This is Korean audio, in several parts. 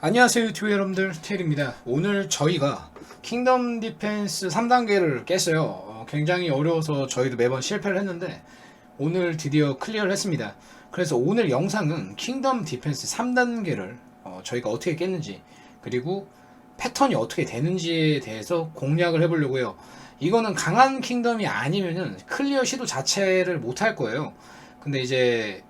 안녕하세요 유튜브 여러분들. 테일입니다. 오늘 저희가 킹덤 디펜스 3단계를 깼어요. 어, 굉장히 어려워서 저희도 매번 실패를 했는데 오늘 드디어 클리어를 했습니다. 그래서 오늘 영상은 킹덤 디펜스 3단계를 어, 저희가 어떻게 깼는지 그리고 패턴이 어떻게 되는지에 대해서 공략을 해보려고요. 이거는 강한 킹덤이 아니면은 클리어 시도 자체를 못 할 거예요. 근데 이제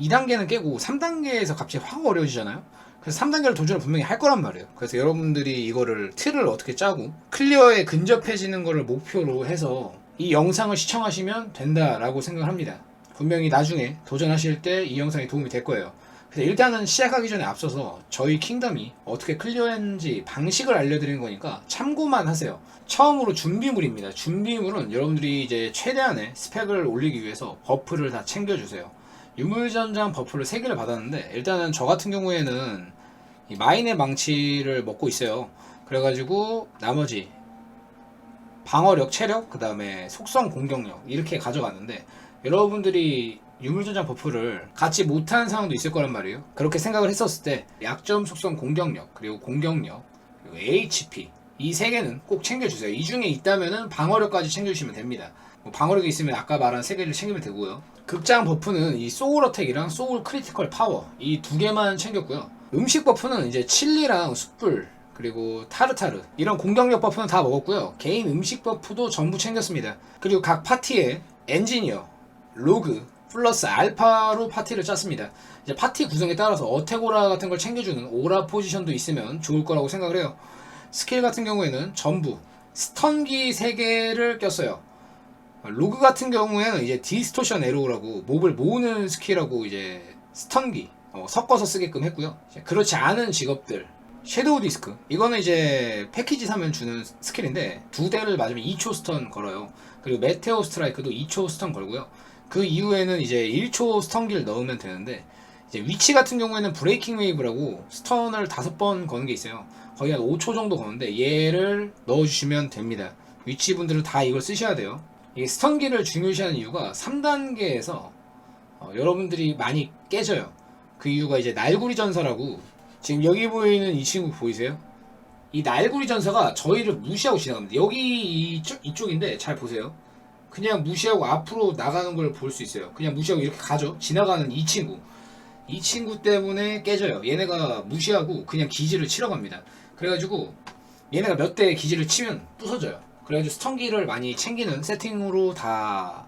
2단계는 깨고 3단계에서 갑자기 확 어려워지잖아요 그래서 3단계를 도전을 분명히 할 거란 말이에요. 그래서 여러분들이 이거를 틀을 어떻게 짜고 클리어에 근접해지는 거를 목표로 해서 이 영상을 시청하시면 된다라고 생각을 합니다. 분명히 나중에 도전하실 때 이 영상이 도움이 될 거예요. 근데 일단은 시작하기 전에 앞서서 저희 킹덤이 어떻게 클리어했는지 방식을 알려드리는 거니까 참고만 하세요. 처음으로 준비물입니다. 준비물은 여러분들이 이제 최대한의 스펙을 올리기 위해서 버프를 다 챙겨주세요. 유물전장 버프를 3개를 받았는데 일단은 저 같은 경우에는 이 마인의 망치를 먹고 있어요. 그래가지고 나머지 방어력, 체력, 그 다음에 속성, 공격력 이렇게 가져갔는데 여러분들이 유물전장 버프를 갖지 못한 상황도 있을 거란 말이에요. 그렇게 생각을 했었을 때 약점, 속성, 공격력 그리고 공격력 그리고 HP 이 세 개는 꼭 챙겨주세요. 이 중에 있다면은 방어력까지 챙겨주시면 됩니다. 뭐 방어력이 있으면 아까 말한 세 개를 챙기면 되고요. 극장 버프는 이 소울 어택이랑 소울 크리티컬 파워 이 두 개만 챙겼고요. 음식 버프는 이제 칠리랑 숯불 그리고 타르타르 이런 공격력 버프는 다 먹었고요. 개인 음식 버프도 전부 챙겼습니다. 그리고 각 파티에 엔지니어, 로그, 플러스 알파로 파티를 짰습니다. 이제 파티 구성에 따라서 어테고라 같은 걸 챙겨주는 오라 포지션도 있으면 좋을 거라고 생각을 해요. 스킬 같은 경우에는 전부 스턴기 3개를 꼈어요. 로그 같은 경우에는 이제 디스토션 에로우라고 몹을 모으는 스킬하고 이제 스턴기 어, 섞어서 쓰게끔 했고요. 그렇지 않은 직업들 섀도우 디스크 이거는 이제 패키지 사면 주는 스킬인데 두 대를 맞으면 2초 스턴 걸어요. 그리고 메테오 스트라이크도 2초 스턴 걸고요. 그 이후에는 이제 1초 스턴기를 넣으면 되는데 이제 위치 같은 경우에는 브레이킹 웨이브라고 스턴을 다섯 번 거는 게 있어요. 거의 한 5초 정도 거는데 얘를 넣어주시면 됩니다. 위치 분들은 다 이걸 쓰셔야 돼요. 이게 스턴기를 중요시하는 이유가 3단계에서 어, 여러분들이 많이 깨져요. 그 이유가 이제 날구리 전사라고 지금 여기 보이는 이 친구 보이세요? 이 날구리 전사가 저희를 무시하고 지나갑니다. 여기 이쪽, 이쪽인데 잘 보세요. 그냥 무시하고 앞으로 나가는 걸 볼 수 있어요. 그냥 무시하고 이렇게 가죠. 지나가는 이 친구. 이 친구 때문에 깨져요. 얘네가 무시하고 그냥 기지를 치러 갑니다. 그래가지고 얘네가 몇 대 기지를 치면 부서져요. 그래가지고 스턴기를 많이 챙기는 세팅으로 다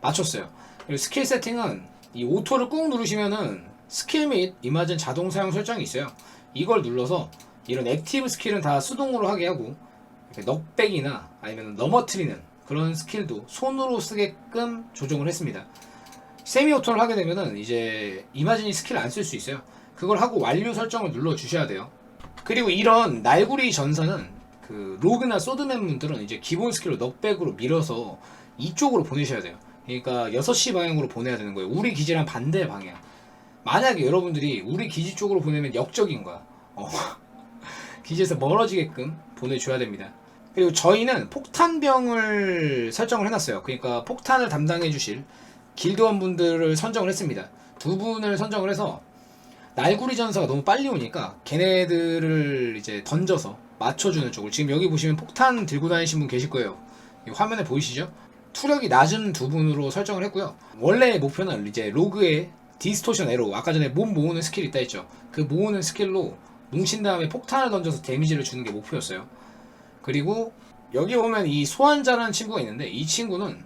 맞췄어요. 그리고 스킬 세팅은 이 오토를 꾹 누르시면은 스킬 및 이마진 자동 사용 설정이 있어요. 이걸 눌러서 이런 액티브 스킬은 다 수동으로 하게 하고 이렇게 넉백이나 아니면 넘어뜨리는 그런 스킬도 손으로 쓰게끔 조정을 했습니다. 세미 오토를 하게 되면은 이제 이마진이 스킬을 안쓸 수 있어요. 그걸 하고 완료 설정을 눌러 주셔야 돼요. 그리고 이런 날구리 전사는 그 로그나 소드맨 분들은 이제 기본 스킬로 넉백으로 밀어서 이쪽으로 보내셔야 돼요. 그러니까 6시 방향으로 보내야 되는 거예요. 우리 기지랑 반대 방향. 만약에 여러분들이 우리 기지 쪽으로 보내면 역적인 거야. 어. 기지에서 멀어지게끔 보내줘야 됩니다. 그리고 저희는 폭탄병을 설정을 해놨어요. 그러니까 폭탄을 담당해 주실 길드원 분들을 선정을 했습니다. 두 분을 선정을 해서 날구리 전사가 너무 빨리 오니까 걔네들을 이제 던져서 맞춰주는 쪽을 지금 여기 보시면 폭탄 들고 다니신 분 계실 거예요. 이 화면에 보이시죠? 투력이 낮은 두 분으로 설정을 했고요. 원래 목표는 이제 로그의 디스토션 에로 아까 전에 몸 모으는 스킬 있다 했죠. 그 모으는 스킬로 뭉친 다음에 폭탄을 던져서 데미지를 주는 게 목표였어요. 그리고 여기 보면 이 소환자라는 친구가 있는데 이 친구는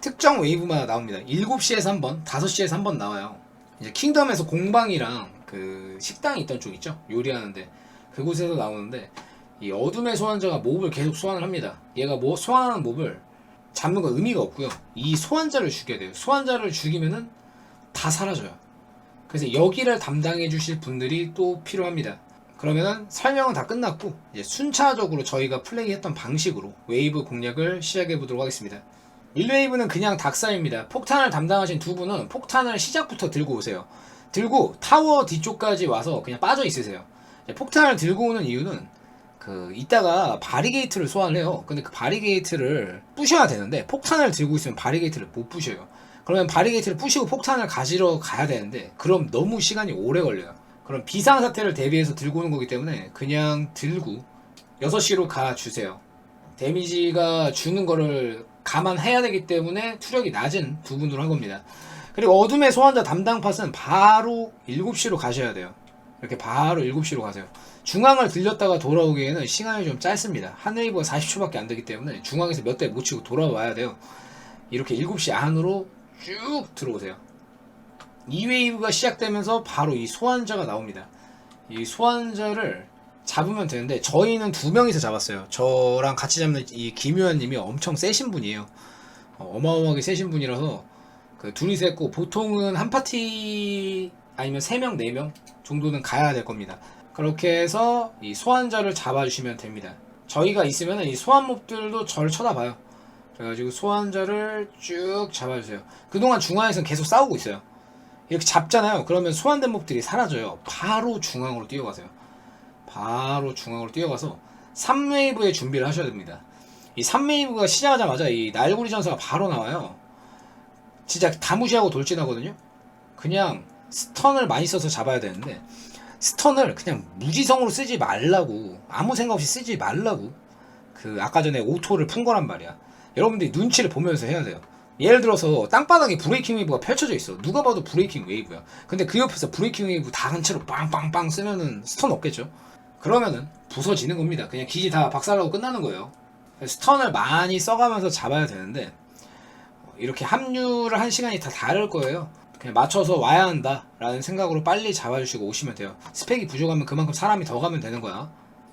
특정 웨이브마다 나옵니다. 7시에서 한 번, 5시에서 한번 나와요. 이제 킹덤에서 공방이랑 그 식당이 있던 쪽 있죠? 요리하는데 그곳에서 나오는데 이 어둠의 소환자가 몹을 계속 소환을 합니다. 얘가 뭐 소환하는 몹을 잡는 건 의미가 없고요. 이 소환자를 죽여야 돼요. 소환자를 죽이면은 다 사라져요. 그래서 여기를 담당해 주실 분들이 또 필요합니다. 그러면은 설명은 다 끝났고 이제 순차적으로 저희가 플레이했던 방식으로 웨이브 공략을 시작해 보도록 하겠습니다. 1웨이브는 그냥 닥사입니다. 폭탄을 담당하신 두 분은 폭탄을 시작부터 들고 오세요. 들고 타워 뒤쪽까지 와서 그냥 빠져 있으세요. 폭탄을 들고 오는 이유는 그 이따가 바리게이트를 소환을 해요. 근데 그 바리게이트를 부셔야 되는데 폭탄을 들고 있으면 바리게이트를 못 부셔요. 그러면 바리게이트를 부시고 폭탄을 가지러 가야 되는데 그럼 너무 시간이 오래 걸려요. 그런 비상 사태를 대비해서 들고 오는 거기 때문에 그냥 들고 6시로 가 주세요. 데미지가 주는 거를 감안해야 되기 때문에 투력이 낮은 두 분으로 한 겁니다. 그리고 어둠의 소환자 담당 팟은 바로 7시로 가셔야 돼요. 이렇게 바로 7시로 가세요. 중앙을 들렸다가 돌아오기에는 시간이 좀 짧습니다. 한 웨이브가 40초밖에 안 되기 때문에 중앙에서 몇 대 못 치고 돌아와야 돼요. 이렇게 7시 안으로 쭉 들어오세요. 이 웨이브가 시작되면서 바로 이 소환자가 나옵니다. 이 소환자를 잡으면 되는데 저희는 두 명이서 잡았어요. 저랑 같이 잡는 이 김유한님이 엄청 세신 분이에요. 어, 어마어마하게 세신 분이라서 그 둘이서 했고 보통은 한 파티 아니면 세 명, 네명 정도는 가야 될 겁니다. 그렇게 해서 이 소환자를 잡아주시면 됩니다. 저희가 있으면 이 소환 몹들도 저를 쳐다봐요. 그래가지고 소환자를 쭉 잡아주세요. 그동안 중앙에서는 계속 싸우고 있어요. 이렇게 잡잖아요. 그러면 소환된 몹들이 사라져요. 바로 중앙으로 뛰어가세요. 바로 중앙으로 뛰어가서 3웨이브의 준비를 하셔야 됩니다. 이 3웨이브가 시작하자마자 이 날구리 전사가 바로 나와요. 진짜 다 무시하고 돌진하거든요. 그냥 스턴을 많이 써서 잡아야 되는데 스턴을 그냥 무지성으로 쓰지 말라고 아무 생각 없이 쓰지 말라고 그 아까 전에 오토를 푼 거란 말이야. 여러분들이 눈치를 보면서 해야 돼요. 예를 들어서 땅바닥에 브레이킹 웨이브가 펼쳐져 있어. 누가 봐도 브레이킹 웨이브야. 근데 그 옆에서 브레이킹 웨이브 다 한 채로 빵빵빵 쓰면은 스턴 없겠죠. 그러면은 부서지는 겁니다. 그냥 기지 다 박살나고 끝나는 거예요. 스턴을 많이 써가면서 잡아야 되는데 어, 이렇게 합류를 한 시간이 다 다를 거예요. 그냥 맞춰서 와야 한다라는 생각으로 빨리 잡아주시고 오시면 돼요. 스펙이 부족하면 그만큼 사람이 더 가면 되는 거야.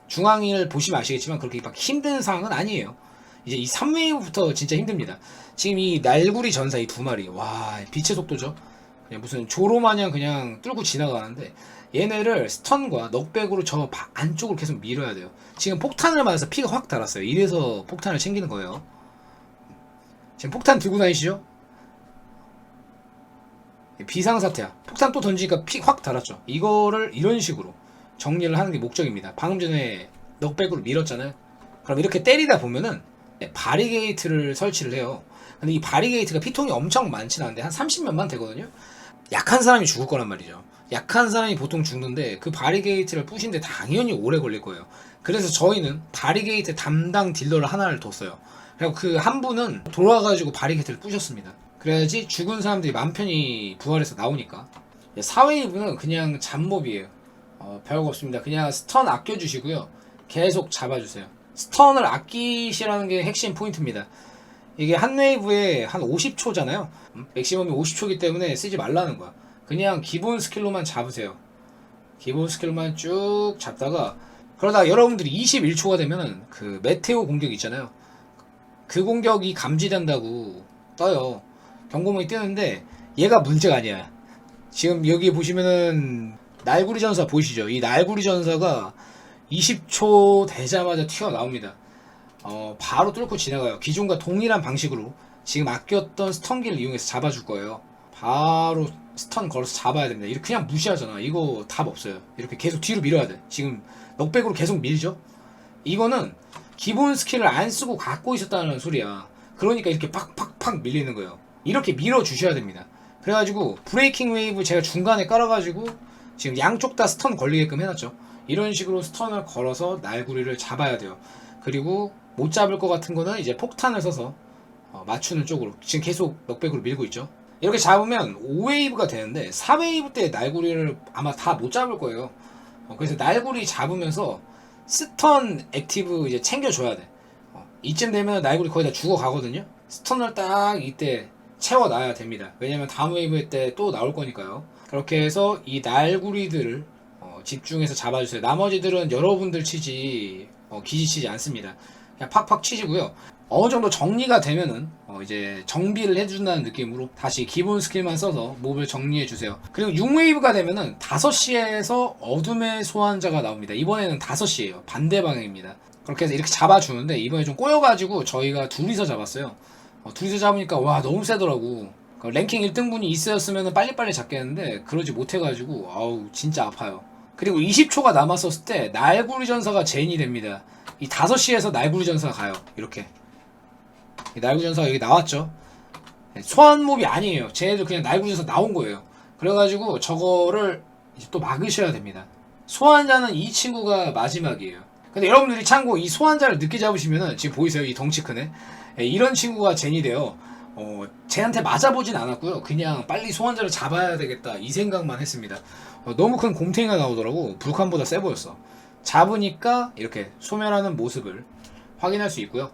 중앙일 보시면 아시겠지만 그렇게 막 힘든 상황은 아니에요. 이제 이 3웨이부터 진짜 힘듭니다. 지금 이 날구리 전사 이 두 마리 와 빛의 속도죠. 그냥 무슨 조로 마냥 그냥 뚫고 지나가는데 얘네를 스턴과 넉백으로 저 바- 안쪽으로 계속 밀어야 돼요. 지금 폭탄을 맞아서 피가 확 달았어요. 이래서 폭탄을 챙기는 거예요. 지금 폭탄 들고 다니시죠? 비상사태야. 폭탄 또 던지니까 피 확 달았죠. 이거를 이런 식으로 정리를 하는 게 목적입니다. 방금 전에 넉백으로 밀었잖아요. 그럼 이렇게 때리다 보면은 네, 바리게이트를 설치를 해요. 근데 이 바리게이트가 피통이 엄청 많지는 않은데 한 30몇만 되거든요. 약한 사람이 죽을 거란 말이죠. 약한 사람이 보통 죽는데 그 바리게이트를 부신데 당연히 오래 걸릴 거예요. 그래서 저희는 바리게이트 담당 딜러를 하나를 뒀어요. 그리고 그 한 분은 돌아가지고 바리게이트를 부셨습니다. 그래야지 죽은 사람들이 맘 편히 부활해서 나오니까. 사웨이브는 그냥 잡몹이에요. 어, 별거 없습니다. 그냥 스턴 아껴주시고요. 계속 잡아주세요. 스턴을 아끼시라는 게 핵심 포인트입니다. 이게 한 웨이브에 한 50초잖아요. 맥시멈이 50초기 때문에 쓰지 말라는 거야. 그냥 기본 스킬로만 잡으세요. 기본 스킬로만 쭉 잡다가 그러다 여러분들이 21초가 되면은 그 메테오 공격 있잖아요. 그 공격이 감지된다고 떠요. 경고문이 뜨는데 얘가 문제가 아니야. 지금 여기 보시면은 날구리 전사 보이시죠? 이 날구리 전사가 20초 되자마자 튀어나옵니다. 어, 바로 뚫고 지나가요. 기존과 동일한 방식으로 지금 아꼈던 스턴기를 이용해서 잡아줄 거예요. 바로 스턴 걸어서 잡아야 됩니다. 이렇게 그냥 무시하잖아. 이거 답 없어요. 이렇게 계속 뒤로 밀어야 돼. 지금 넉백으로 계속 밀죠? 이거는 기본 스킬을 안 쓰고 갖고 있었다는 소리야. 그러니까 이렇게 팍팍팍 밀리는 거예요. 이렇게 밀어 주셔야 됩니다. 그래가지고 브레이킹 웨이브 제가 중간에 깔아가지고 지금 양쪽 다 스턴 걸리게끔 해놨죠. 이런 식으로 스턴을 걸어서 날구리를 잡아야 돼요. 그리고 못 잡을 것 같은 거는 이제 폭탄을 써서 어, 맞추는 쪽으로 지금 계속 넉백으로 밀고 있죠. 이렇게 잡으면 5웨이브가 되는데 4웨이브 때 날구리를 아마 다 못 잡을 거예요. 어, 그래서 날구리 잡으면서 스턴 액티브 이제 챙겨줘야 돼. 어, 이쯤 되면 날구리 거의 다 죽어 가거든요. 스턴을 딱 이때 채워놔야 됩니다. 왜냐면 다음 웨이브 때 또 나올 거니까요. 그렇게 해서 이 날구리들을 어, 집중해서 잡아주세요. 나머지들은 여러분들 치지 어, 기지 치지 않습니다. 그냥 팍팍 치시고요. 어느 정도 정리가 되면은 어, 이제 정비를 해준다는 느낌으로 다시 기본 스킬만 써서 몹을 정리해 주세요. 그리고 6웨이브가 되면은 5시에서 어둠의 소환자가 나옵니다. 이번에는 5시에요. 반대 방향입니다. 그렇게 해서 이렇게 잡아주는데 이번에 좀 꼬여가지고 저희가 둘이서 잡았어요. 어, 둘이서 잡으니까 와 너무 세더라고. 그 랭킹 1등분이 있었으면 빨리빨리 잡겠는데 그러지 못해가지고 아우 진짜 아파요. 그리고 20초가 남았었을 때 날구리 전사가 제인이 됩니다. 이 5시에서 날구리 전사가 가요. 이렇게. 이 날구리 전사가 여기 나왔죠. 네, 소환몹이 아니에요. 쟤네들 그냥 날구리 전사 나온 거예요. 그래가지고 저거를 또 막으셔야 됩니다. 소환자는 이 친구가 마지막이에요. 근데 여러분들이 참고 이 소환자를 늦게 잡으시면은 지금 보이세요? 이 덩치 크네? 예, 이런 친구가 젠이 돼요. 어, 쟤한테 맞아보진 않았고요. 그냥 빨리 소환자를 잡아야 되겠다 이 생각만 했습니다. 어, 너무 큰 곰탱이가 나오더라고. 불칸보다 세 보였어. 잡으니까 이렇게 소멸하는 모습을 확인할 수 있고요.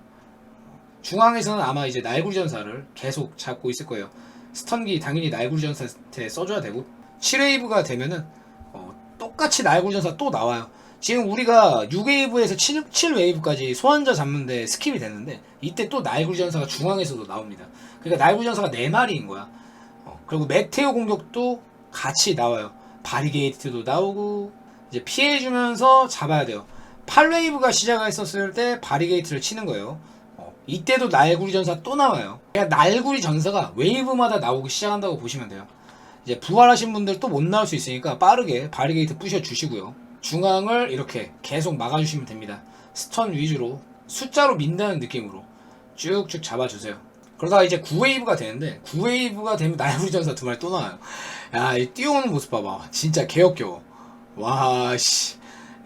중앙에서는 아마 이제 날구리 전사를 계속 잡고 있을 거예요. 스턴기 당연히 날구리 전사한테 써줘야 되고 7웨이브가 되면은 어, 똑같이 날구리 전사 또 나와요. 지금 우리가 6웨이브에서 7, 7웨이브까지 소환자 잡는데 스킵이 됐는데 이때 또 날구리 전사가 중앙에서도 나옵니다. 그러니까 날구리 전사가 4마리인 거야. 어, 그리고 메테오 공격도 같이 나와요. 바리게이트도 나오고 이제 피해주면서 잡아야 돼요. 8웨이브가 시작했었을 때 바리게이트를 치는 거예요. 어, 이때도 날구리 전사 또 나와요. 그러니까 날구리 전사가 웨이브마다 나오기 시작한다고 보시면 돼요. 이제 부활하신 분들 또 못 나올 수 있으니까 빠르게 바리게이트 부셔 주시고요. 중앙을 이렇게 계속 막아주시면 됩니다. 스턴 위주로 숫자로 민다는 느낌으로 쭉쭉 잡아주세요. 그러다가 이제 9웨이브가 되는데 9웨이브가 되면 날구리 전사 두 마리 또 나와요. 야, 이 뛰어오는 모습 봐봐. 진짜 개역겨워. 와, 씨.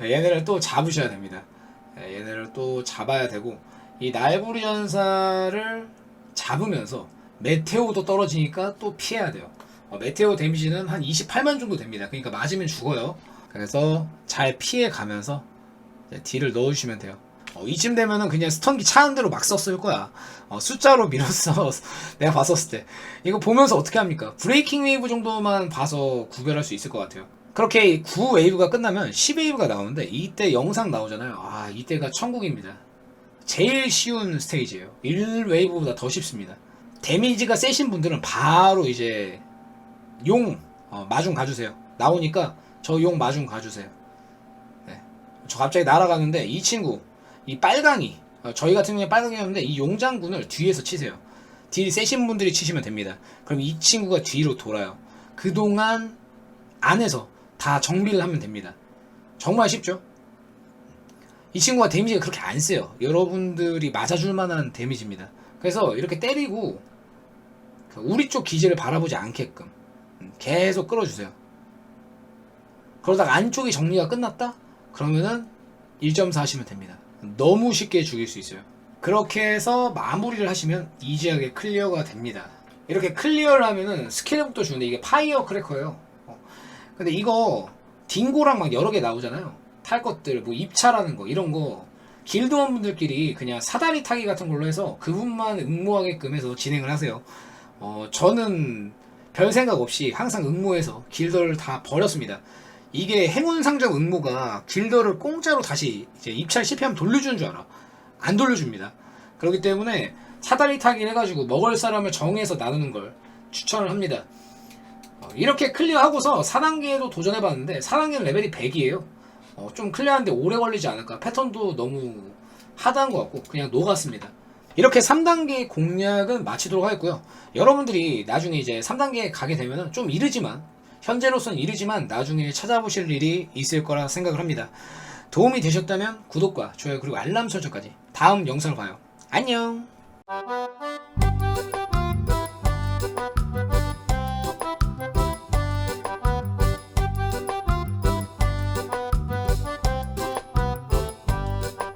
얘네를 또 잡으셔야 됩니다. 예, 얘네를 또 잡아야 되고 이 날구리 전사를 잡으면서 메테오도 떨어지니까 또 피해야 돼요. 어, 메테오 데미지는 한 28만 정도 됩니다. 그러니까 맞으면 죽어요. 그래서 잘 피해 가면서 딜을 넣어주시면 돼요. 어, 이쯤 되면은 그냥 스턴기 차는 대로 막 썼을 거야. 어, 숫자로 밀었어. 내가 봤었을 때. 이거 보면서 어떻게 합니까? 브레이킹 웨이브 정도만 봐서 구별할 수 있을 것 같아요. 그렇게 9 웨이브가 끝나면 10 웨이브가 나오는데 이때 영상 나오잖아요. 아, 이때가 천국입니다. 제일 쉬운 스테이지예요. 1 웨이브보다 더 쉽습니다. 데미지가 세신 분들은 바로 이제 용 어, 마중 가주세요. 나오니까 저 용 마중 가주세요. 네. 저 갑자기 날아가는데 이 친구 이 빨강이 어, 저희 같은 경우에 빨강이었는데 이 용장군을 뒤에서 치세요. 딜이 세신 분들이 치시면 됩니다. 그럼 이 친구가 뒤로 돌아요. 그동안 안에서 다 정비를 하면 됩니다. 정말 쉽죠? 이 친구가 데미지가 그렇게 안 세요. 여러분들이 맞아줄 만한 데미지입니다. 그래서 이렇게 때리고 그 우리 쪽 기지를 바라보지 않게끔 음, 계속 끌어주세요. 그러다가 안쪽이 정리가 끝났다? 그러면은 1.4 하시면 됩니다. 너무 쉽게 죽일 수 있어요. 그렇게 해서 마무리를 하시면 이지하게 클리어가 됩니다. 이렇게 클리어를 하면은 스킬북도 주는데 이게 파이어 크래커예요. 어. 근데 이거 딩고랑 막 여러 개 나오잖아요. 탈 것들, 뭐 입차라는 거 이런 거 길드원 분들끼리 그냥 사다리 타기 같은 걸로 해서 그분만 응모하게끔 해서 진행을 하세요. 어, 저는 별 생각 없이 항상 응모해서 길더를 다 버렸습니다. 이게 행운 상점 응모가 길더를 공짜로 다시 이제 입찰 실패하면 돌려주는 줄 알아. 안 돌려줍니다. 그렇기 때문에 사다리 타기를 해가지고 먹을 사람을 정해서 나누는 걸 추천을 합니다. 어, 이렇게 클리어하고서 4단계도 도전해봤는데 4단계는 레벨이 100이에요. 어, 좀 클리어하는데 오래 걸리지 않을까. 패턴도 너무 하드한 것 같고 그냥 녹았습니다. 이렇게 3단계 공략은 마치도록 하겠고요. 여러분들이 나중에 이제 3단계 가게 되면은 좀 이르지만 현재로서는 이르지만 나중에 찾아보실 일이 있을 거라 생각을 합니다. 도움이 되셨다면 구독과 좋아요 그리고 알람 설정까지 다음 영상을 봐요. 안녕.